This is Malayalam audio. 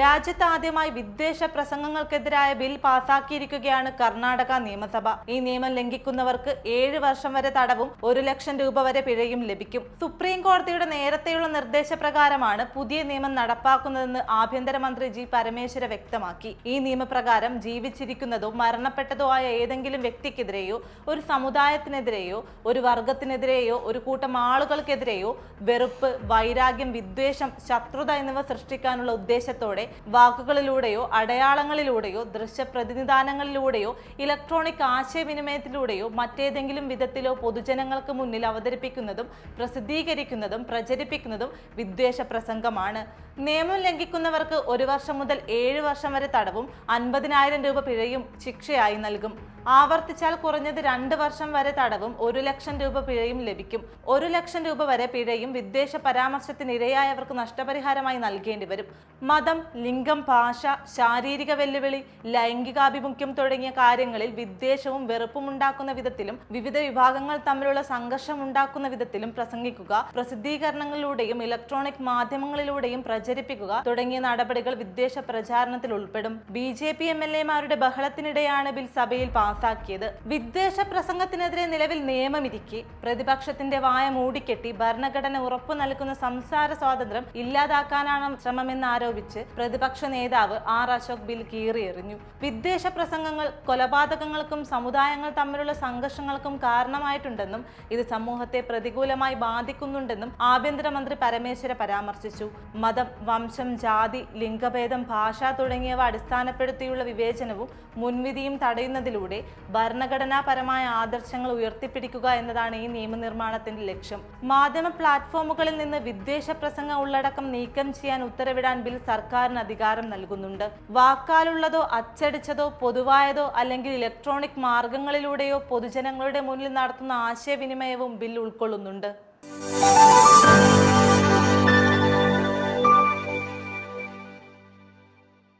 രാജ്യത്ത് ആദ്യമായി വിദ്വേഷ പ്രസംഗങ്ങൾക്കെതിരായ ബിൽ പാസാക്കിയിരിക്കുകയാണ് കർണാടക നിയമസഭ. ഈ നിയമം ലംഘിക്കുന്നവർക്ക് ഏഴ് വർഷം വരെ തടവും ഒരു ലക്ഷം രൂപ വരെ പിഴയും ലഭിക്കും. സുപ്രീം കോടതിയുടെ നേരത്തെയുള്ള നിർദ്ദേശപ്രകാരമാണ് പുതിയ നിയമം നടപ്പാക്കുന്നതെന്ന് ആഭ്യന്തരമന്ത്രി ജി പരമേശ്വര വ്യക്തമാക്കി. ഈ നിയമപ്രകാരം ജീവിച്ചിരിക്കുന്നതോ മരണപ്പെട്ടതോ ആയ ഏതെങ്കിലും വ്യക്തിക്കെതിരെയോ ഒരു സമുദായത്തിനെതിരെയോ ഒരു വർഗത്തിനെതിരെയോ ഒരു കൂട്ടം ആളുകൾക്കെതിരെയോ വെറുപ്പ് വൈരാഗ്യം വിദ്വേഷം ശത്രുത എന്നിവ സൃഷ്ടിക്കാനുള്ള ഉദ്ദേശത്തോടെ വാക്കുകളിലൂടെയോ അടയാളങ്ങളിലൂടെയോ ദൃശ്യപ്രതിനിധാനങ്ങളിലൂടെയോ ഇലക്ട്രോണിക് ആശയവിനിമയത്തിലൂടെയോ മറ്റേതെങ്കിലും വിധത്തിലോ പൊതുജനങ്ങൾക്ക് മുന്നിൽ അവതരിപ്പിക്കുന്നതും പ്രസിദ്ധീകരിക്കുന്നതും പ്രചരിപ്പിക്കുന്നതും വിദ്വേഷ പ്രസംഗമാണ്. നിയമം ലംഘിക്കുന്നവർക്ക് ഒരു വർഷം മുതൽ ഏഴ് വർഷം വരെ തടവും അൻപതിനായിരം രൂപ പിഴയും ശിക്ഷയായി നൽകും. ആവർത്തിച്ചാൽ കുറഞ്ഞത് രണ്ട് വർഷം വരെ തടവും ഒരു ലക്ഷം രൂപ പിഴയും ലഭിക്കും. ഒരു ലക്ഷം രൂപ വരെ പിഴയും വിദ്വേഷ പരാമർശത്തിനിരയായവർക്ക് നഷ്ടപരിഹാരമായി നൽകേണ്ടി വരും മതം ലിംഗം ഭാഷ ശാരീരിക വെല്ലുവിളി ലൈംഗികാഭിമുഖ്യം തുടങ്ങിയ കാര്യങ്ങളിൽ വിദ്വേഷവും വെറുപ്പും ഉണ്ടാക്കുന്ന വിധത്തിലും വിവിധ വിഭാഗങ്ങൾ തമ്മിലുള്ള സംഘർഷം ഉണ്ടാക്കുന്ന വിധത്തിലും പ്രസംഗിക്കുക പ്രസിദ്ധീകരണങ്ങളിലൂടെയും ഇലക്ട്രോണിക് മാധ്യമങ്ങളിലൂടെയും പ്രചരിപ്പിക്കുക തുടങ്ങിയ നടപടികൾ വിദ്വേഷ പ്രചാരണത്തിൽ ഉൾപ്പെടും. B J P M L എമാരുടെ ബഹളത്തിനിടെയാണ് ബിൽ സഭയിൽ പാസാക്കിയത്. വിദ്വേഷ പ്രസംഗത്തിനെതിരെ നിലവിൽ നിയമമിരിക്കെ. പ്രതിപക്ഷത്തിന്റെ വായ മൂടിക്കെട്ടി ഭരണഘടന ഉറപ്പു നൽകുന്ന സംസാര സ്വാതന്ത്ര്യം ഇല്ലാതാക്കാനാണ് ശ്രമമെന്ന് ആരോപിച്ച് പ്രതിപക്ഷ നേതാവ് ആർ അശോക് ബിൽ കീറിയെറിഞ്ഞു. വിദ്വേഷ പ്രസംഗങ്ങൾ കൊലപാതകങ്ങൾക്കും സമുദായങ്ങൾ തമ്മിലുള്ള സംഘർഷങ്ങൾക്കും കാരണമായിട്ടുണ്ടെന്നും ഇത് സമൂഹത്തെ പ്രതികൂലമായി ബാധിക്കുന്നുണ്ടെന്നും ആഭ്യന്തരമന്ത്രി പരമേശ്വര പരാമർശിച്ചു. മതം വംശം ജാതി ലിംഗഭേദം ഭാഷ തുടങ്ങിയവ അടിസ്ഥാനപ്പെടുത്തിയുള്ള വിവേചനവും മുൻവിധിയും തടയുന്നതിലൂടെ ഭരണഘടനാപരമായ ആദർശങ്ങൾ ഉയർത്തിപ്പിടിക്കുക എന്നതാണ് ഈ നിയമനിർമ്മാണത്തിന്റെ ലക്ഷ്യം. മാധ്യമ പ്ലാറ്റ്ഫോമുകളിൽ നിന്ന് വിദ്വേഷ പ്രസംഗ ഉള്ളടക്കം നീക്കം ചെയ്യാൻ ഉത്തരവിടാൻ ബിൽ സർക്കാരിന് അധികാരം നൽകുന്നുണ്ട്. വാക്കാലുള്ളതോ അച്ചടിച്ചതോ പൊതുവായതോ അല്ലെങ്കിൽ ഇലക്ട്രോണിക് മാർഗങ്ങളിലൂടെയോ പൊതുജനങ്ങളുടെ മുന്നിൽ നടത്തുന്ന ആശയവിനിമയവും ബിൽ ഉൾക്കൊള്ളുന്നുണ്ട്.